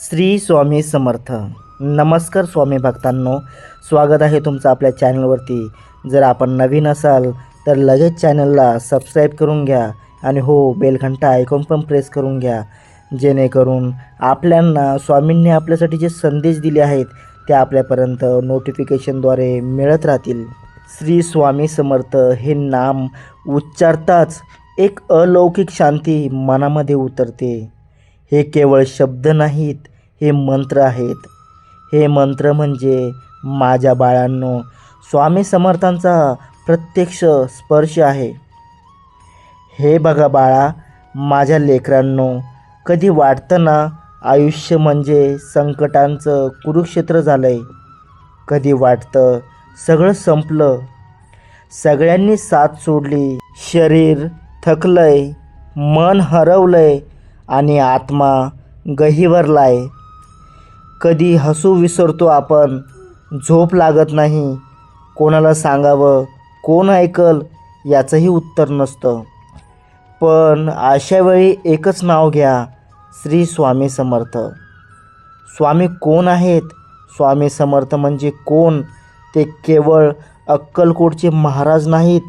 श्री स्वामी समर्थ. नमस्कार स्वामी भक्तांनो. स्वागत आहे तुमचं आपल्या चॅनलवरती. जर आपण नवीन असाल तर लगेच चॅनलला सबस्क्राईब करून घ्या आणि हो बेलघंटा ऐकून पण प्रेस करून घ्या. जेणेकरून आपल्यांना स्वामींनी आपल्यासाठी जे संदेश दिले आहेत ते आपल्यापर्यंत नोटिफिकेशनद्वारे मिळत राहतील. श्री स्वामी समर्थ हे नाम उच्चारताच एक अलौकिक शांती मनामध्ये उतरते. हे केवळ शब्द नाहीत हे मंत्र आहेत. हे मंत्र म्हणजे माझ्या बाळांनो स्वामी समर्थांचा प्रत्यक्ष स्पर्श आहे. हे बघा बाळा माझ्या लेकरांनो कधी वाटतं ना आयुष्य म्हणजे संकटांचं कुरुक्षेत्र झालं आहे कधी वाटतं सगळं संपलं. सगळ्यांनी साथ सोडली. शरीर थकलंय मन हरवलंय आणि आत्मा गहिवरलाय कधी हसू विसरतो आपण झोप लागत नाही. कोणाला सांगावं कोण ऐकल याचंही उत्तर नसतं. पण अशावेळी एकच नाव घ्या श्री स्वामी समर्थ. स्वामी कोण आहेत? स्वामी समर्थ म्हणजे कोण? ते केवळ अक्कलकोटचे महाराज नाहीत.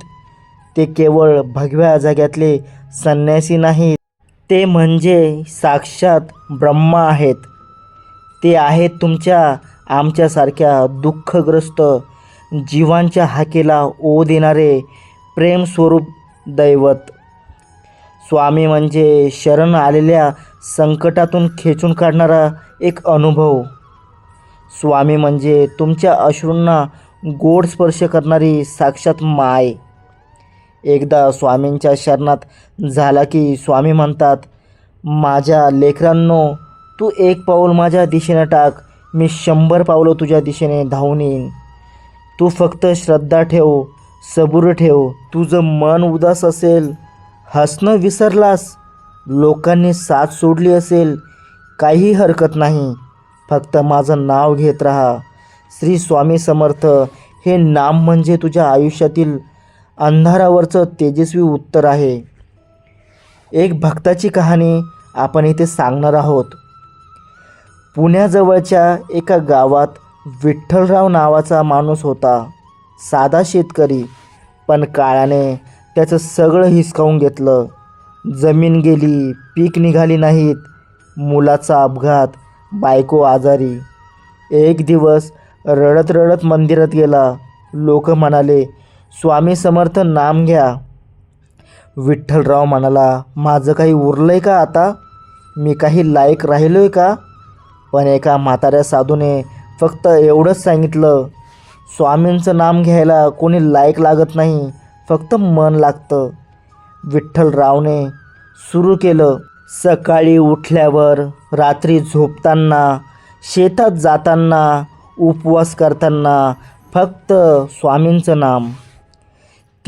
ते केवळ भगव्या जाग्यातले संन्यासी नाहीत. ते म्हणजे साक्षात ब्रह्मा आहेत. ते आहेत तुमच्या आमच्यासारख्या दुःखग्रस्त जीवांच्या हाकेला ओ देणारे प्रेमस्वरूप दैवत. स्वामी म्हणजे शरण आलेल्या संकटातून खेचून काढणारा एक अनुभव. स्वामी म्हणजे तुमच्या अश्रूंना गोड स्पर्श करणारी साक्षात माय. एकदा स्वामींच्या शरणात झाला की स्वामी म्हणतात माझ्या लेकरांनो तू एक पाऊल माझ्या दिशेने टाक. मी शंभर पावलं तुझ्या दिशेने धावून येईन. तू फक्त श्रद्धा ठेव सबूर ठेव. तुझं मन उदास असेल हसणं विसरलास. लोकांनी साथ सोडली असेल काही हरकत नाही. फक्त माझं नाव घेत राहा. श्री स्वामी समर्थ हे नाम म्हणजे तुझ्या आयुष्यातील अंधारावरचं तेजस्वी उत्तर आहे. एक भक्ताची कहाणी आपण इथे सांगणार आहोत. पुण्याजवळच्या एका गावात विठ्ठलराव नावाचा माणूस होता. साधा शेतकरी पण काळाने त्याचं सगळं हिसकावून घेतलं. जमीन गेली पीक निघाली नाहीत. मुलाचा अपघात बायको आजारी. एक दिवस रडत रडत मंदिरात गेला. लोक म्हणाले स्वामी समर्थ नाम घ्या. विठ्ठलराव म्हणाला माझं काही उरलं आहे का आता? मी काही लायक राहिलो आहे का? पण एका म्हाताऱ्या साधूने फक्त एवढंच सांगितलं स्वामींचं नाम घ्यायला कोणी लायक लागत नाही फक्त मन लागतं. विठ्ठलरावने सुरू केलं. सकाळी उठल्यावर रात्री झोपताना शेतात जाताना उपवास करताना फक्त स्वामींचं नाम.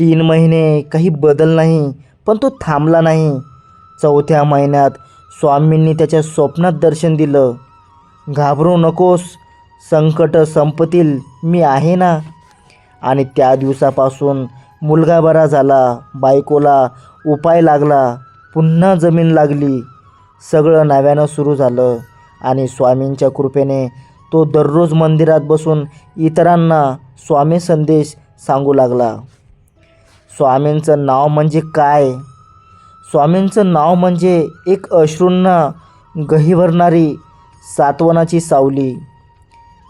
तीन महिने काही बदल नाही पण तो थांबला नाही. चौथ्या महिन्यात स्वामींनी त्याच्या स्वप्नात दर्शन दिलं. घाबरू नकोस संकट संपतील मी आहे ना? आणि त्या दिवसापासून मुलगा बरा झाला बायकोला उपाय लागला पुन्हा जमीन लागली. सगळं नव्यानं सुरू झालं आणि स्वामींच्या कृपेने तो दररोज मंदिरात बसून इतरांना स्वामी संदेश सांगू लागला. स्वामींचं नाव म्हणजे काय? स्वामींचं नाव म्हणजे एक अश्रूंना गहिवरणारी सात्वनाची सावली.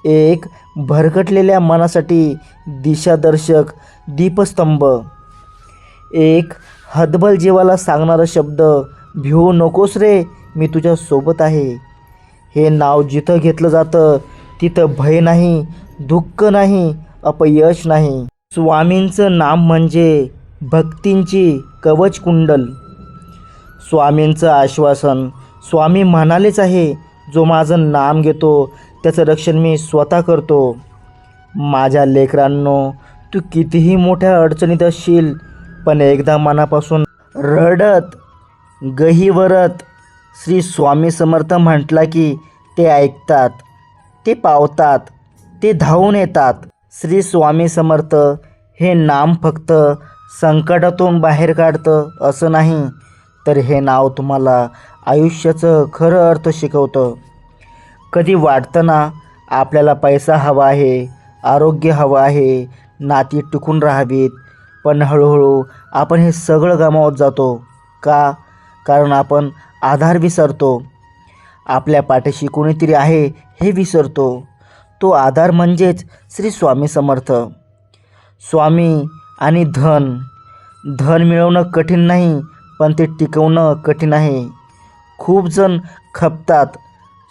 एक भरकटलेल्या मनासाठी दिशादर्शक दीपस्तंभ. एक हदबल जीवाला सांगणारा शब्द भिवू नकोस रे मी तुझ्या सोबत आहे. हे नाव जिथं घेतलं जातं तिथं भय नाही दुःख नाही अपयश नाही. स्वामींचं नाम म्हणजे भक्तींची कवच कुंडल. स्वामींचं आश्वासन स्वामी म्हणालेच आहे जो माझं नाम घेतो त्याचं रक्षण मी स्वतः करतो. माझ्या लेकरांनो तू कितीही मोठ्या अडचणीत असशील पण एकदा मनापासून रडत गहीवरत श्री स्वामी समर्थ म्हटला की ते ऐकतात ते पावतात ते धावून येतात. श्री स्वामी समर्थ हे नाम फक्त संकटातून बाहेर काढतं असं नाही तर हे नाव तुम्हाला आयुष्याचं खरं अर्थ शिकवतं. कधी वाटतं ना आपल्याला पैसा हवा आहे आरोग्य हवं आहे नाती टिकून राहावीत पण हळूहळू आपण हे सगळं गमावत जातो. का? कारण आपण आधार विसरतो. आपल्या पाठीशी कोणीतरी आहे हे विसरतो. तो आधार म्हणजेच श्री स्वामी समर्थ. स्वामी आणि धन. धन मिळवणं कठीण नाही पण ते टिकवणं कठीण आहे. खूप जण खपतात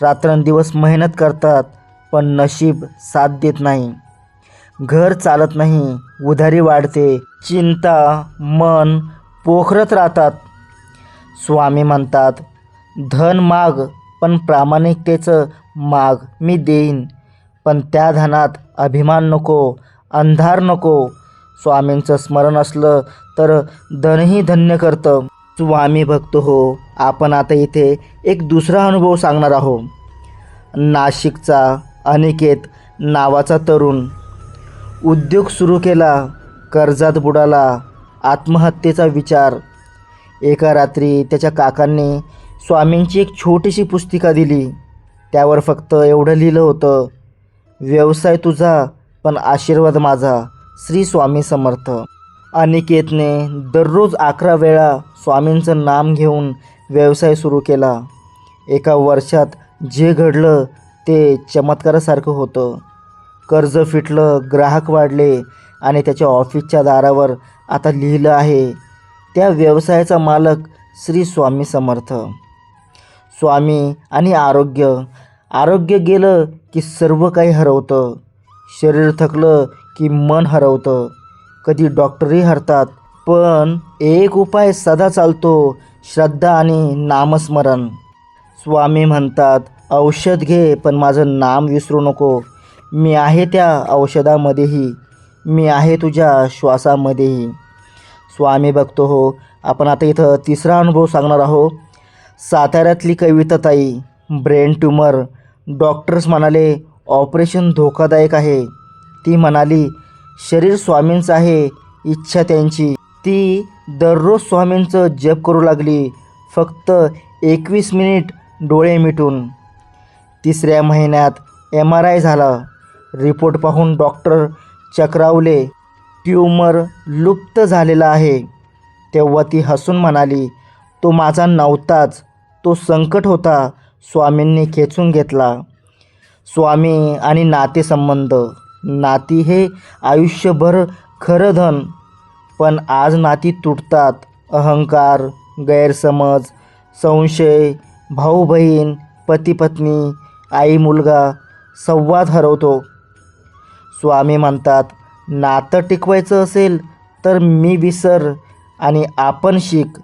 रात्रंदिवस मेहनत करतात पण नशीब साथ देत नाही. घर चालत नाही उधारी वाढते चिंता मन पोखरत राहतात. स्वामी म्हणतात धन माग पण प्रामाणिकतेचं माग मी देईन. पण त्या धनात अभिमान नको अंधार नको स्वामींचं स्मरण असलं तर धनही धन्य करतं. स्वामी भक्त हो आपण आता इथे एक दुसरा अनुभव सांगणार आहोत. नाशिकचा अनिकेत नावाचा तरुण. उद्योग सुरू केला कर्जात बुडाला आत्महत्येचा विचार. एका रात्री त्याच्या काकांनी स्वामींची एक छोटीशी पुस्तिका दिली. त्यावर फक्त एवढं लिहिलं होतं व्यवसाय तुझा पण आशीर्वाद माझा. श्री स्वामी समर्थ. अनिकेतने दररोज अकरा वेळा स्वामींचं नाम घेऊन व्यवसाय सुरू केला. एका वर्षात जे घडलं ते चमत्कारासारखं होतं. कर्ज फिटलं ग्राहक वाढले आणि त्याच्या ऑफिसच्या दारावर आता लिहिलं आहे त्या व्यवसायाचा मालक श्री स्वामी समर्थ. स्वामी आणि आरोग्य. आरोग्य गेलं की सर्व काही हरवतं. शरीर थकलं की मन हरवतं. कधी डॉक्टरही हरतात पण एक उपाय सदा चालतो श्रद्धा आणि नामस्मरण. स्वामी म्हणतात औषध घे पण माझं नाम विसरू नको. मी आहे त्या औषधामध्येही मी आहे तुझ्या श्वासामध्येही. स्वामी बघतो हो आपण आता इथं तिसरा अनुभव सांगणार आहोत साताऱ्यातली कविताताई ब्रेन ट्यूमर. डॉक्टर्स म्हणाले ऑपरेशन धोकादायक आहे. ती म्हणाली शरीर स्वामींचं आहे इच्छा त्यांची. ती दररोज स्वामींचं जप करू लागली फक्त एकवीस मिनिट डोळे मिटून. तिसऱ्या महिन्यात एम आर आय झाला. रिपोर्ट पाहून डॉक्टर चक्रावले ट्यूमर लुप्त झालेला आहे. तेव्हा ती हसून म्हणाली तो माझा नव्हताच. तो संकट होता. स्वामींनी खेचून घेतला. स्वामी आणि नातेसंबंध. नाती हे आयुष्यभर खरं धन पण आज नाती तुटतात. अहंकार गैरसमज संशय भाऊ बहीण पती पत्नी आई मुलगा संवाद हरवतो. स्वामी म्हणतात नातं टिकवायचं असेल तर मी विसर आणि आपण शिक.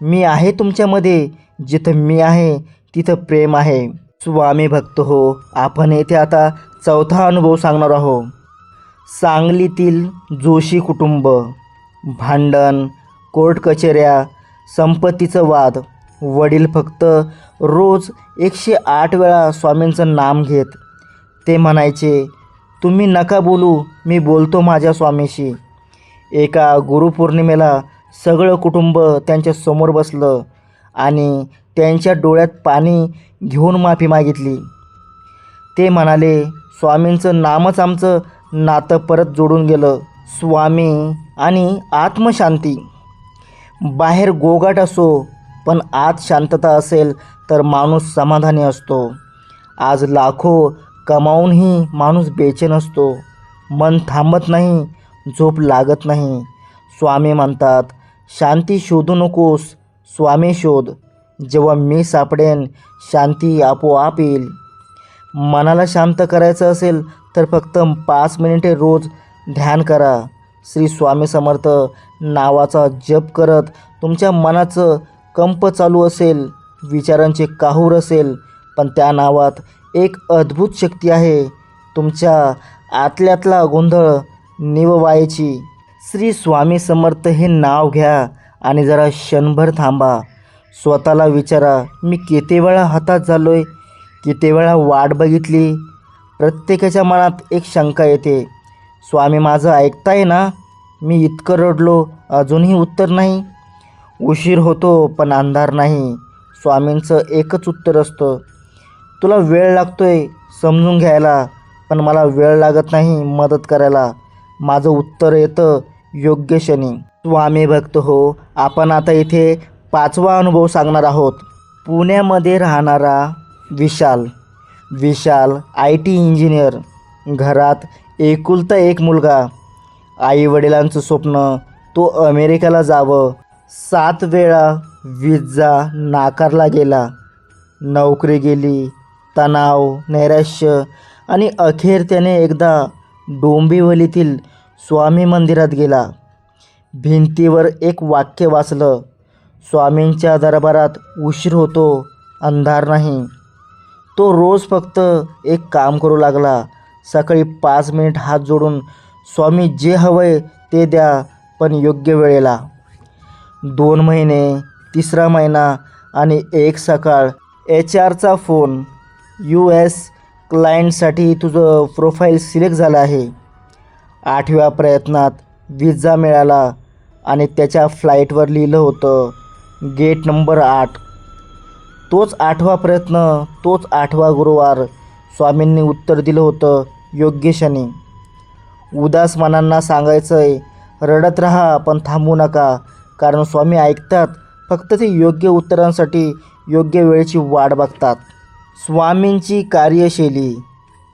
मी आहे तुमच्यामध्ये जिथं मी आहे तिथं प्रेम आहे. स्वामी भक्त हो आपण येथे आता चौथा अनुभव सांगणार आहोत सांगलीतील जोशी कुटुंब भांडण कोर्ट कचेऱ्या संपत्तीचं वाद. वडील फक्त रोज एकशे आठ वेळा स्वामींचं नाम घेत. ते म्हणायचे तुम्ही नका बोलू मी बोलतो माझ्या स्वामीशी. एका गुरुपौर्णिमेला सगळं कुटुंब त्यांच्यासमोर बसलं आणि त्यांच्या डोळ्यात पाणी घेऊन माफी मागितली. ते म्हणाले स्वामींचं नामच आमचं नातं परत जोडून गेलं. स्वामी आणि आत्मशांती. बाहेर गोगाट असो पण आत शांतता असेल तर माणूस समाधानी असतो. आज लाखो कमावूनही माणूस बेचैन असतो. मन थांबत नाही झोप लागत नाही. स्वामी म्हणतात शांती शोधू नकोस. स्वामी शोध. जेव्हा मी सापडेन शांती आपोआप येईल. मनाला शांत करायचं असेल तर फक्त पाच मिनिटे रोज ध्यान करा. श्री स्वामी समर्थ नावाचा जप करत तुमच्या मनाचं कंप चालू असेल विचारांचे काहूर असेल पण त्या नावात एक अद्भुत शक्ती आहे. तुमच्या आतल्यातला गोंधळ निववायची. श्री स्वामी समर्थ हे नाव घ्या आणि जरा क्षणभर थांबा. स्वतःला विचारा मी किती वेळा हातात झालो आहे किती वेळा वाट बघितली. प्रत्येकाच्या मनात एक शंका येते. स्वामी माझं ऐकताय ना? मी इतकं रडलो अजूनही उत्तर नाही. उशीर होतो पण अंधार नाही. स्वामींचं एकच उत्तर असतं. तुला वेळ लागतोय समजून घ्यायला पण मला वेळ लागत नाही मदत करायला. माझं उत्तर येतं योग्य क्षणी. स्वामी भक्त हो आपण आता इथे पाचवा अनुभव सांगणार आहोत. पुण्यामध्ये राहणारा Vishal. Vishal I T engineer. घरात एकुलता एक मुलगा. आईवडिलांचं स्वप्न तो अमेरिकेला जावं. सात वेळा विजा नाकारला गेला. नोकरी गेली तणाव नैराश्य आणि अखेर त्याने एकदा डोंबिवलीतील स्वामी मंदिरात गेला. भिंतीवर एक वाक्य वाचलं स्वामींच्या दरबारात उशीर होतो अंधार नाही. तो रोज फक्त एक काम करू लागला. सकाळी पाच मिनिट हात जोडून स्वामी जे हवंय ते द्या पण योग्य वेळेला. दोन महिने तिसरा महिना आणि एक सकाळ. एच आरचा फोन. यू एस क्लायंटसाठी तुझं प्रोफाईल सिलेक्ट झालं आहे. आठव्या प्रयत्नात विजा मिळाला आणि त्याच्या फ्लाईटवर लिहिलं होतं गेट नंबर आठ. तोच आठवा प्रयत्न तोच आठवा गुरुवार. स्वामींनी उत्तर दिलं होतं योग्य क्षणी. उदास मनांना सांगायचं आहे रडत राहा पण थांबू नका. कारण स्वामी ऐकतात फक्त ते योग्य उत्तरांसाठी योग्य वेळेची वाट बघतात. स्वामींची कार्यशैली.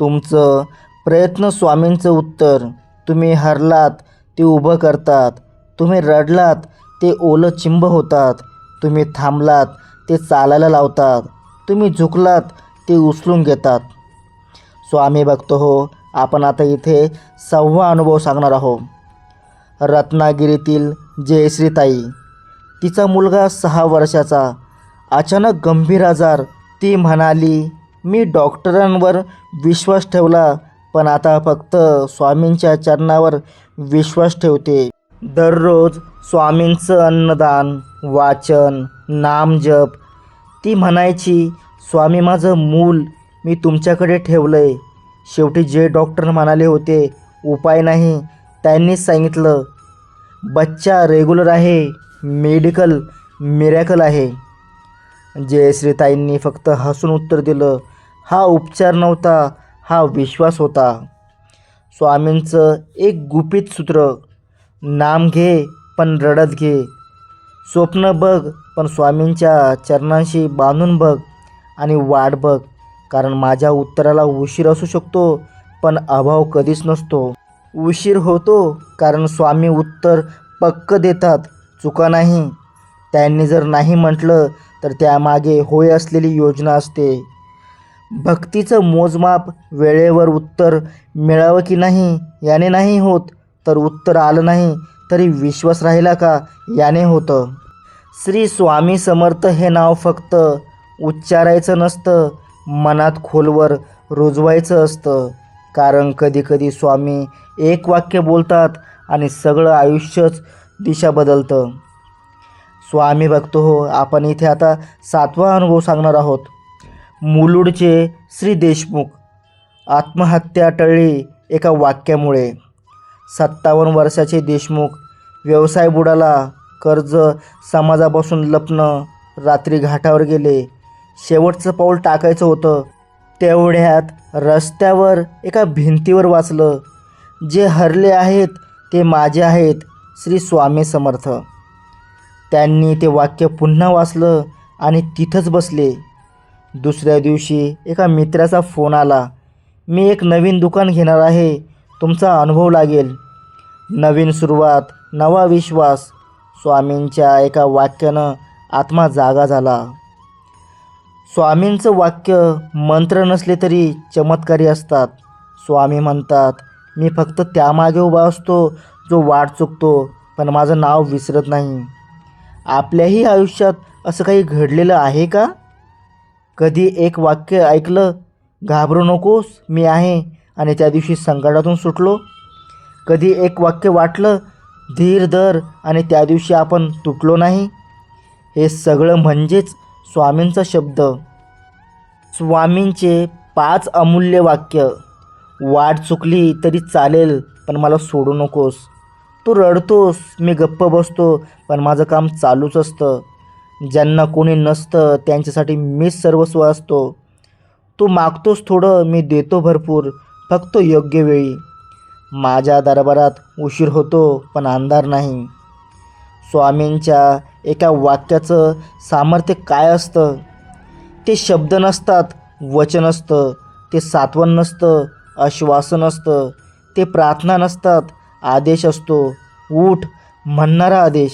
तुमचं प्रयत्न स्वामींचं उत्तर. तुम्ही हरलात ते उभं करतात. तुम्ही रडलात ते ओलं चिंब होतात. तुम्ही थांबलात ते चालायला लावतात. तुम्ही झुकलात ते उचलून घेतात. स्वामी भक्त हो आपण आता इथे सहावा अनुभव सांगणार आहोत. रत्नागिरीतील जयश्रीताई तिचा मुलगा सहा वर्षाचा. अचानक गंभीर आजार. ती म्हणाली मी डॉक्टरांवर विश्वास ठेवला पण आता फक्त स्वामींच्या चरणावर विश्वास ठेवते. दररोज स्वामींचं अन्नदान वाचन नामजप ती म्हणायची स्वामी माझं मूल मी तुमच्याकडे ठेवलं आहे शेवटी जे डॉक्टर म्हणाले होते उपाय नाही त्यांनीच सांगितलं बच्चा रेग्युलर आहे मेडिकल मिरॅकल आहे. जयश्रीताईंनी फक्त हसून उत्तर दिलं हा उपचार नव्हता हा विश्वास होता. स्वामींचं एक गुपित सूत्र नाम घे पण रडत घे. स्वप्न बघ पण स्वामींच्या चरणांशी बांधून बघ आणि वाट बघ. कारण माझ्या उत्तराला उशीर असू शकतो पण अभाव कधीच नसतो. उशीर होतो कारण स्वामी उत्तर पक्क देतात चुका नाही. त्यांनी जर नाही म्हटलं तर त्यामागे होय असलेली योजना असते. भक्तीचं मोजमाप वेळेवर उत्तर मिळावं की नाही याने नाही होत तर उत्तर आलं नाही तरी विश्वास राहिला का? याने होतं. श्री स्वामी समर्थ हे नाव फक्त उच्चारायचं नसतं मनात खोलवर रुजवायचं असतं. कारण कधीकधी स्वामी एक वाक्य बोलतात आणि सगळं आयुष्यच दिशा बदलतं. स्वामी बघतो हो आपण इथे आता सातवा अनुभव सांगणार आहोत. मुलुडचे श्री देशमुख आत्महत्या टळली एका वाक्यामुळे. सत्तावन्न वर्षाचे देशमुख व्यवसाय बुडाला कर्ज समाजापासून लपणं रात्री घाटावर गेले. शेवटचं पाऊल टाकायचं होतं. तेवढ्यात रस्त्यावर एका भिंतीवर वाचलं. जे हरले आहेत ते माझे आहेत श्री स्वामी समर्थ. त्यांनी ते वाक्य पुन्हा वाचलं आणि तिथंच बसले. दुसऱ्या दिवशी एका मित्राचा फोन आला. मी एक नवीन दुकान घेणार आहे. तुमचा अनुभव लागेल. नवीन सुरुवात नवा विश्वास. स्वामींच्या एका वाक्यानं आत्मा जागा झाला. स्वामींचं वाक्य मंत्र नसले तरी चमत्कारी असतात. स्वामी म्हणतात मी फक्त त्यामागे उभा असतो जो वाट चुकतो पण माझं नाव विसरत नाही. आपल्याही आयुष्यात असं काही घडलेलं आहे का? कधी एक वाक्य ऐकलं घाबरू नकोस मी आहे. आणि त्या दिवशी संकटातून सुटलो. कधी एक वाक्य वाटलं धीर धर आणि त्या दिवशी आपण तुटलो नाही. हे सगळं म्हणजेच स्वामींचा शब्द. स्वामींचे पाच अमूल्य वाक्य. वाट चुकली तरी चालेल पण मला सोडू नकोस. तू रडतोस मी गप्प बसतो पण माझं काम चालूच असतं. ज्यांना कोणी नसतं त्यांच्यासाठी मीच सर्वस्व असतो. तू मागतोस थोडं मी देतो भरपूर फक्त योग्य वेळी. माझ्या दरबारात उशीर होतो पण अंधार नाही. स्वामींच्या एका वाक्याचं सामर्थ्य काय असतं? ते शब्द नसतात वचन असतं ते सात्वन नसतं आश्वासन असतं ते प्रार्थना नसतात आदेश असतो ऊठ म्हणणारा आदेश.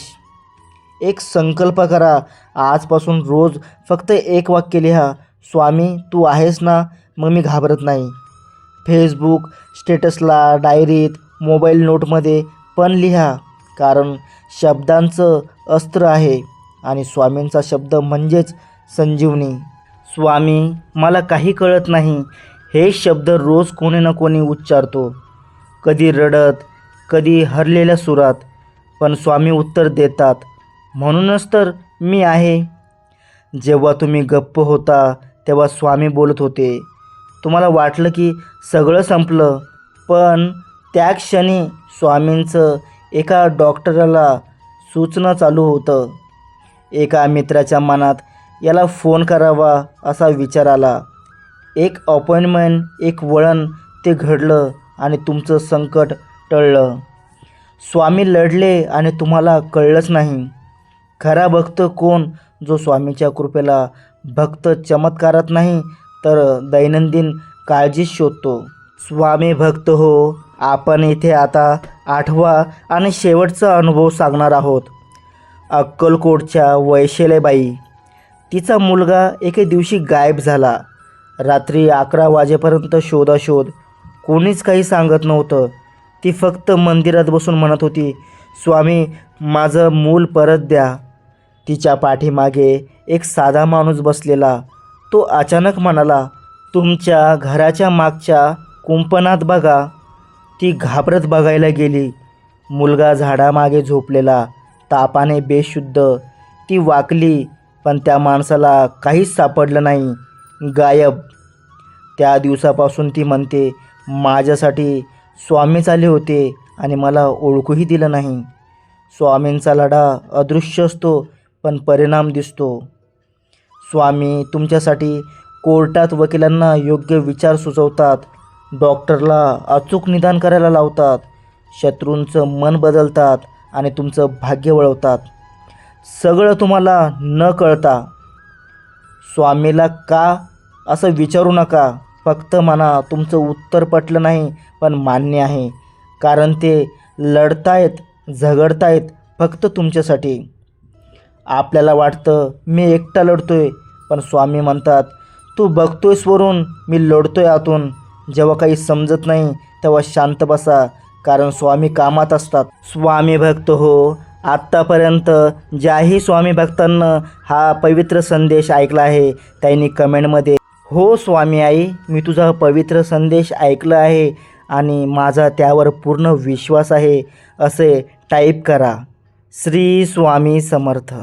एक संकल्प करा आजपासून रोज फक्त एक वाक्य लिहा स्वामी तू आहेस ना? मग मी घाबरत नाही. फेसबुक स्टेटसला डायरीत मोबाईल नोटमध्ये पण लिहा कारण शब्दांचं अस्त्र आहे आणि स्वामींचा शब्द म्हणजेच संजीवनी. स्वामी मला काही कळत नाही हे शब्द रोज कोणी ना कोणी उच्चारतो. कधी रडत कधी हरलेल्या सुरात पण स्वामी उत्तर देतात म्हणूनच तर मी आहे. जेव्हा तुम्ही गप्प होता तेव्हा स्वामी बोलत होते. तुम्हाला वाटलं की सगळं संपलं. पण त्या क्षणी स्वामींचं एका डॉक्टराला सूचना चालू होतं. एका मित्राच्या मनात याला फोन करावा असा विचार आला. एक अपॉइंटमेंट एक वळण ते घडलं आणि तुमचं संकट टळलं. स्वामी लढले आणि तुम्हाला कळलंच नाही. खरा भक्त कोण जो स्वामीच्या कृपेला भक्त चमत्कारात नाही तर दैनंदिन काळजीच शोधतो. स्वामी भक्त हो आपण इथे आता आठवा आणि शेवटचा अनुभव सांगणार आहोत. अक्कलकोटच्या वैशेलेबाई तिचा मुलगा एके दिवशी गायब झाला. रात्री अकरा वाजेपर्यंत शोधाशोध. कोणीच काही सांगत नव्हतं. ती फक्त मंदिरात बसून म्हणत होती स्वामी माझं मूल परत द्या. तिच्या पाठीमागे एक साधा माणूस बसलेला. तो अचानक म्हणाला तुमच्या घराच्या मागच्या कुंपणात बघा. ती घाबरत बघायला गेली. मुलगा झाडामागे झोपलेला तापाने बेशुद्ध. ती वाकली पण त्या माणसाला काहीच सापडलं नाही. गायब. त्या दिवसापासून ती म्हणते माझ्यासाठी स्वामीच आले होते आणि मला ओळखूही दिलं नाही. स्वामींचा लढा अदृश्य असतो पण परिणाम दिसतो. स्वामी तुमच्यासाठी कोर्टात वकिलांना योग्य विचार सुचवतात. डॉक्टरला अचूक निदान करायला लावतात. शत्रूंचं मन बदलतात आणि तुमचं भाग्य वळवतात. सगळं तुम्हाला न कळता. स्वामीला का असं विचारू नका. फक्त म्हणा तुमचं उत्तर पटलं नाही पण मान्य आहे. कारण ते लढतायत झगडतायत फक्त तुमच्यासाठी. आपल्याला वाटतं मी एकटा लढतोय पण स्वामी म्हणतात तू बघतोयस वरून मी लढतोय आतून. जेव्हा काही समजत नाही तेव्हा शांत बसा कारण स्वामी कामात असतात. स्वामी भक्त हो आत्तापर्यंत ज्याही स्वामी भक्तांना हा पवित्र संदेश ऐकला आहे त्यांनी कमेंटमध्ये हो स्वामी आई मी तुझा पवित्र संदेश ऐकला आहे आणि माझा त्यावर पूर्ण विश्वास आहे असे टाईप करा. श्री स्वामी समर्थ.